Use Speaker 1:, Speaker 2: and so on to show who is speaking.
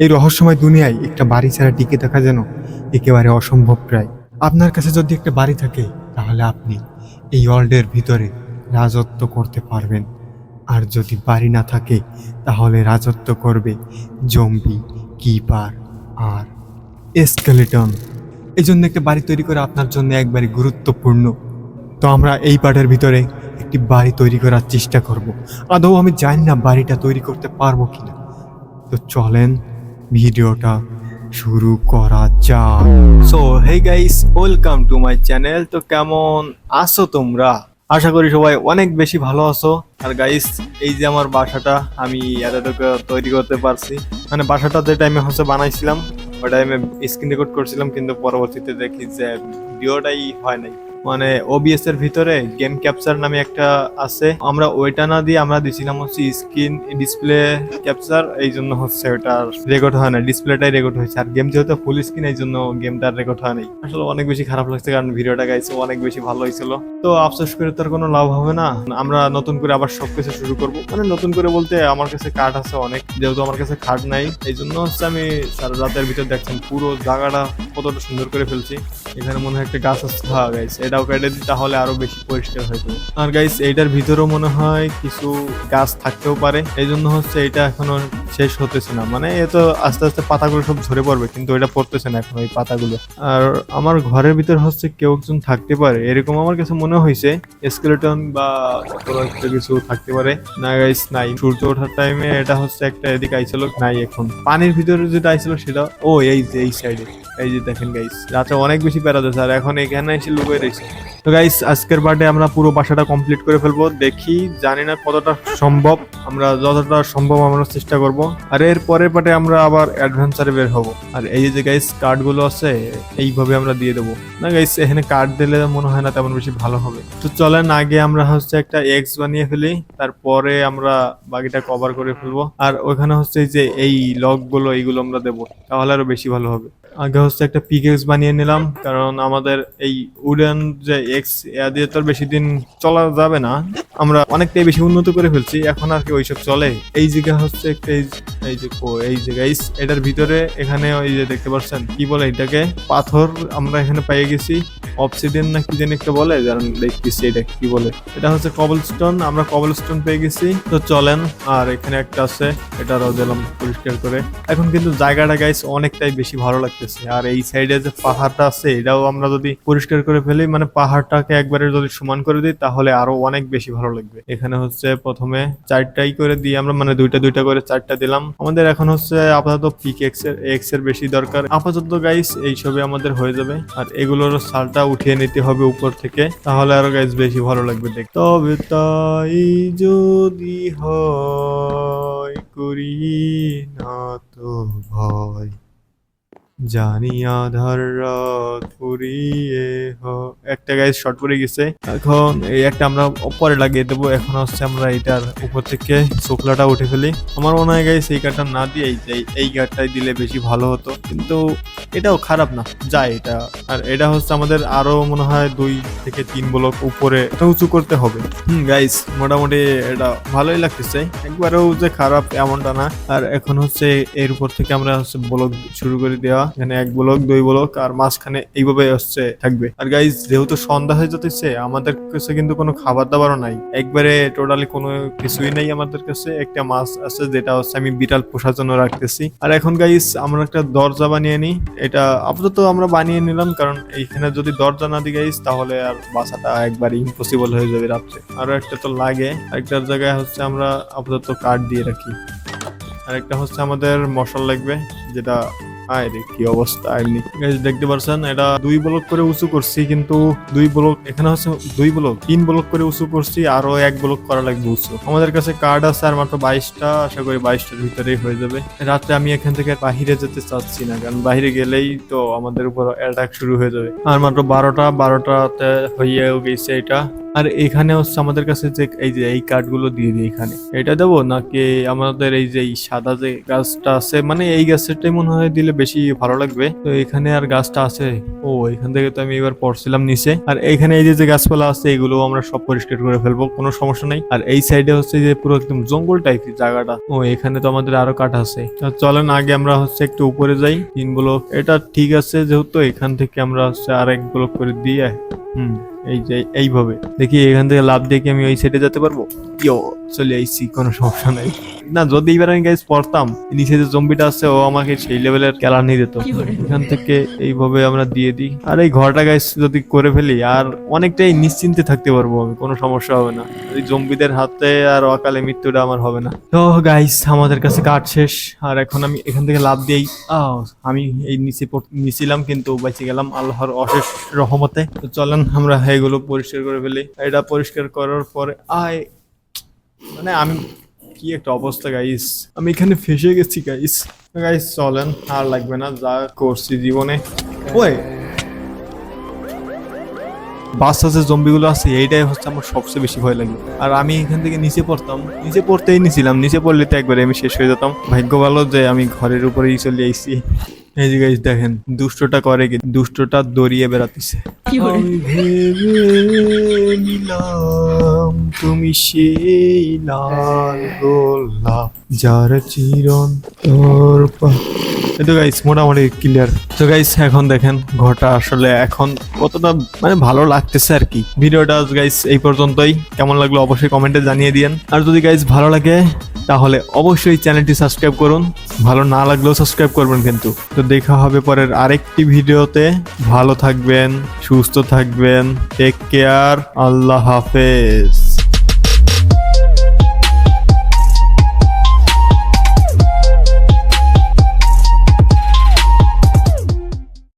Speaker 1: এই রহস্যময় দুনিয়ায় একটা বাড়ি ছাড়া টিকে থাকা যেন একেবারে অসম্ভব প্রায়। আপনার কাছে যদি একটা বাড়ি থাকে, তাহলে আপনি এই ওয়ার্ল্ডের ভিতরে রাজত্ব করতে পারবেন। আর যদি বাড়ি না থাকে, তাহলে রাজত্ব করবে জম্বি, কিপার আর এসকেলেটন। এই জন্য একটা বাড়ি তৈরি করা আপনার জন্য একবারে গুরুত্বপূর্ণ। তো আমরা এই পার্টের ভিতরে একটি বাড়ি তৈরি করার চেষ্টা করব। আদৌ আমি জানি না বাড়িটা তৈরি করতে পারব কিনা। তো চলেন ভিডিওটা শুরু করা যাক। So hey guys welcome to my channel তো কেমন আছো তোমরা? আশা করি সবাই অনেক বেশি ভালো আছো। আর গাইস এই যে আমার বাসাটা, আমি এতটুকু তৈরি করতে পারছি। মানে বাসাটা যে টাইমে হচ্ছে বানাইছিলাম, ওই টাইমে স্ক্রিন রেকর্ড করছিলাম, কিন্তু পরবর্তীতে দেখি যে ভিডিওটাই হয় নাই। মানে ওবিএস এর ভিতরে গেম ক্যাপচার নামে একটা আছে। আমরা ওইটা না দিয়ে আমরা দিছিলাম হচ্ছে স্ক্রিন ডিসপ্লে ক্যাপচার এই জন্য হচ্ছে ওটা রেকর্ড হয় না ডিসপ্লেটাই রেকর্ড হয়েছে। আর গেম যেহেতু ফুল স্ক্রিন এই জন্য গেমটার রেকর্ড হয় নাই। আসলে অনেক বেশি খারাপ লাগছে কারণ ভিডিওটা গাইছে, অনেক বেশি ভালো হয়েছিল। তো আফসোস করে তার কোনো লাভ হবে না। আমরা নতুন করে আবার সবকিছু শুরু করব। মানে নতুন করে বলতে আমার কাছে কার্ড আছে অনেক। যেহেতু আমার কাছে কার্ড নাই এই জন্য হচ্ছে আমি সারা রাতের ভিতর দেখছেন পুরো জায়গাটা কতটা সুন্দর করে ফেলছি। এখানে মনে হয় একটা গাছ আছে। হ্যাঁ গাইস এটাও কেটে দিই, তাহলে আরও বেশি পরিষ্কার হয়ে আর গাইস এইটার ভিতরেও মনে হয় কিছু গাছ থাকতেও পারে। এই জন্য হচ্ছে এটা এখনও শেষ হতেছে না। মানে এ তো আস্তে আস্তে পাতাগুলো সব ঝরে পড়বে, কিন্তু এটা পড়তেছে না এখন ওই পাতাগুলো। আর আমার ঘরের ভিতর হচ্ছে কেউ একজন থাকতে পারে। এরকম আমার কাছে মনে হয়েছে স্কেলেটন বা কোনো একটা কিছু থাকতে পারে। না গাইস নাই। সূর্য ওঠার টাইমে এটা হচ্ছে একটা এদিকে আইছিল, নাই এখন। পানির ভিতরে যেটা আইছিল সেটা, ও, এই যে, এই সাইডে এই যে দেখেন গাইস রাতে অনেক বেশি দিয়েছে আর এখন এখানে এসে লুকিয়ে রয়েছে। তো গাইস আজকের বার্থডে আমরা পুরো বাসাটা কমপ্লিট করে ফেলব। দেখি, জানি না কতটা সম্ভব, আমরা যতটা সম্ভব আমরা চেষ্টা করব। আর এর পরের পার্টে আমরা আবার অ্যাডভেঞ্চারে বের হব। আর এই যে গাইস কার্ডগুলো আছে, এইভাবে আমরা দিয়ে দেবো। না গাইস এখানে কার্ড দিলে মনে হয় না তেমন বেশি ভালো হবে। তো চলেন, আগে আমরা হচ্ছে একটা এক্স বানিয়ে ফেলি, তারপরে আমরা বাকিটা কভার করে ফেলব। আর ওখানে হচ্ছে যে, এই লকগুলো, এইগুলো আমরা দেবো, তাহলে আরও বেশি ভালো হবে। আগে হচ্ছে একটা পিকেক্স বানিয়ে নিলাম, কারণ আমাদের এই উডেন যে এক্স এয়া দিয়ে তো বেশি দিন চলা যাবে না। আমরা অনেকটাই বেশি উন্নত করে ফেলছি, এখন আর কি ওইসব চলে। এই জায়গা হচ্ছে একটা এই যে এই যে গাইস এটার ভিতরে এখানে ওই যে দেখতে পাচ্ছেন, কি বলে এটাকে? পাথর আমরা এখানে পেয়ে গেছি। অপসিডেন না কি জানি একটা বলে, যারা দেখতেছি এটা কি বলে। এটা হচ্ছে কবল স্টোন আমরা কবল স্টোন পেয়ে গেছি। তো চলেন, আর এখানে একটা আছে এটারও দিলাম পরিষ্কার করে। এখন কিন্তু জায়গাটা গাইস অনেকটাই বেশি ভালো লাগতেছে। আর এই সাইডে যে পাহাড়টা আছে, এটাও আমরা যদি পরিষ্কার করে ফেলি মানে পাহাড়টাকে একবারে যদি সমান করে দিই, তাহলে আরও অনেক বেশি ভালো লাগবে। এখানে হচ্ছে প্রথমে চারটাই করে দিই আমরা মানে দুইটা দুইটা করে চারটা দিলাম। আমাদের এখন হচ্ছে আপাতত পিক এক্সের এক্সের বেশি দরকার। আপাতত গাইস এইসবে আমাদের হয়ে যাবে। আর এগুলোর সালটা উঠিয়ে নিতে হবে উপর থেকে, তাহলে আরও গাইস বেশি ভালো লাগবে দেখ তবে তাই যদি হয়, করি না তো ভয়। জানি আধার রাত একটা গাইজ শর্ট পড়ে গেছে। এখন এই একটা আমরা পরে লাগিয়ে দেবো। এখন হচ্ছে আমরা এটার উপর থেকে শুক্লাটা উঠে ফেলি। আমার মনে হয় গাইজ এই কাঠটা না দিয়ে এই যে- এই কাঠটাই দিলে বেশি ভালো হতো। কিন্তু এটাও খারাপ না। যায় এটা। আর এটা হচ্ছে আমাদের আরও মনে হয় দুই থেকে তিন ব্লক উপরে এটা উঁচু করতে হবে। হুম গাইজ মোটামুটি এটা ভালোই লাগতেছে। একবারেও যে খারাপ এমনটা না। আর এখন হচ্ছে এর উপর থেকে আমরা হচ্ছে ব্লক শুরু করে দেওয়া। এখানে এক ব্লক, দুই ব্লক আর মাঝখানে এইভাবে হচ্ছে থাকবে। আর গাইজ যেহেতু সন্ধ্যা হয়ে যেতেছে আমাদের কাছে কিন্তু কোনো খাবার দাবারও নাই। একবারে টোটালি কোনো কিছুই নাই আমাদের কাছে। একটা মাছ আছে যেটা হচ্ছে আমি বিড়াল পোষার জন্য রাখতেছি। আর এখন গাইজ আমরা একটা দরজা বানিয়ে নিই। এটা আপাতত আমরা বানিয়ে নিলাম, কারণ এইখানে যদি দরজা না দিই গাইজ তাহলে আর বাসাটা একবার ইম্পসিবল হয়ে যাবে রাত্রে। আরও একটা তো লাগে। আরেকটার জায়গায় হচ্ছে আমরা আপাতত কাঠ দিয়ে রাখি। আরেকটা হচ্ছে আমাদের মশলা লাগবে, যেটা আয় রে, কি অবস্থা? আইনি দেখতে পারছেন, এটা দুই ব্লক করে উঁচু করছি, কিন্তু দুই ব্লক এখানে হচ্ছে দুই ব্লক তিন ব্লক করে উঁচু করছি, আরও এক ব্লক করা লাগবে উঁচু। আমাদের কাছে কার্ড আছে আর মাত্র বাইশটা, আশা করি বাইশটার ভিতরেই হয়ে যাবে। রাত্রে আমি এখান থেকে বাহিরে যেতে চাচ্ছি না, কারণ বাহিরে গেলেই তো আমাদের উপর অ্যাটাক শুরু হয়ে যাবে। আর মাত্র বারোটা, বারোটাতে হইয়েও গেছে এটা।
Speaker 2: আর এখানে হচ্ছে আমাদের কাছে যে এই যে এই কাঠগুলো দিয়ে দিই এখানে, এটা দেবো নাকি আমাদের এই যে সাদা যে গাছটা আছে মানে এই গাছটাই মনে হয় দিলে বেশি ভালো লাগবে। তো এখানে আর গাছটা আছে, ও এখান থেকে তো আমি এবার পড়ছিলাম নিচে। আর এখানে এই যে যে গাছপালা আছে, এগুলো আমরা সব পরিষ্কার করে ফেলব, কোনো সমস্যা নাই। আর এই সাইডে হচ্ছে যে পুরো একদম জঙ্গল টাইপের জায়গাটা, ও এখানে তো আমাদের আরও কাঠ আছে। চলেন আগে আমরা হচ্ছে একটু উপরে যাই, তিন ব্লক এটা ঠিক আছে যেহেতু এখান থেকে আমরা হচ্ছে আর এক ব্লক করে দিয়ে, হুম। এই যে এইভাবে। দেখি এখান থেকে লাভ দিয়ে কি আমি ওই সাইডে যেতে পারব? ইয়ো চলে আইসি কোনো সমস্যা নাই। না যদি এবার আমি গাইজ পড়তাম নিচে যে জম্বিটা আছে ও আমাকে সেই লেভেলের কেলা নিয়ে দিত। এখান থেকে এইভাবে আমরা দিয়ে দিই। আর এই ঘরটা গাইজ যদি করে ফেলি আর অনেকটাই নিশ্চিন্তে থাকতে পারব আমি কোনো সমস্যা হবে না। এই জম্বিদের হাতে আর অকালে মৃত্যুটা আমার হবে না। তো গাইস আমাদের কাছে কাঠ শেষ। আর এখন আমি এখান থেকে লাভ দিই আহ, আমি এই নিচে নিছিলাম কিন্তু বেঁচে গেলাম আল্লাহর অশেষ রহমতে। তো চলেন আমরা এগুলো পরিষ্কার করে ফেলি। এটা পরিষ্কার করার পরে আয় মানে আমি কি একটা অবস্থা গাইস আমি এখানে ফেসে গেছি গাইস গাইস চলেন, আর লাগবে না, যা করছি জীবনে। ওই! বাচ্চা যে জম্বিগুলো আছে, এইটাই হচ্ছে আমার সবচেয়ে বেশি ভয় লাগে। আর আমি এখান থেকে নিচে পড়তাম। নিচে পড়তেই নিছিলাম, নিচে পড়লে তো একবারে আমি শেষ হয়ে যেতাম। ভাগ্য ভালো যে আমি ঘরের উপরেই চলে আইছি। এই যে গাইস দেখেন দুষ্টটা করে কি দুষ্টটা দড়িয়ে বেড়াতেছে। নিলাম তুমি সেই লাল গোলাপ। যার চিরন তো গাইস মোটামুটি ক্লিয়ার তো গাইস এখন দেখেন, ঘরটা আসলে এখন কতটা মানে ভালো লাগতেছে আর কি। ভিডিওটা গাইস এই পর্যন্তই। কেমন লাগল অবশ্যই কমেন্টে জানিয়ে দিয়েন। আর যদি গাইস ভালো লাগে, তাহলে অবশ্যই চ্যানেলটি সাবস্ক্রাইব করুন। ভালো না লাগলেও সাবস্ক্রাইব করবেন কিন্তু। তো দেখা হবে পরের আরেকটি ভিডিওতে। ভালো থাকবেন, সুস্থ থাকবেন। টেক কেয়ার আল্লাহ হাফেজ।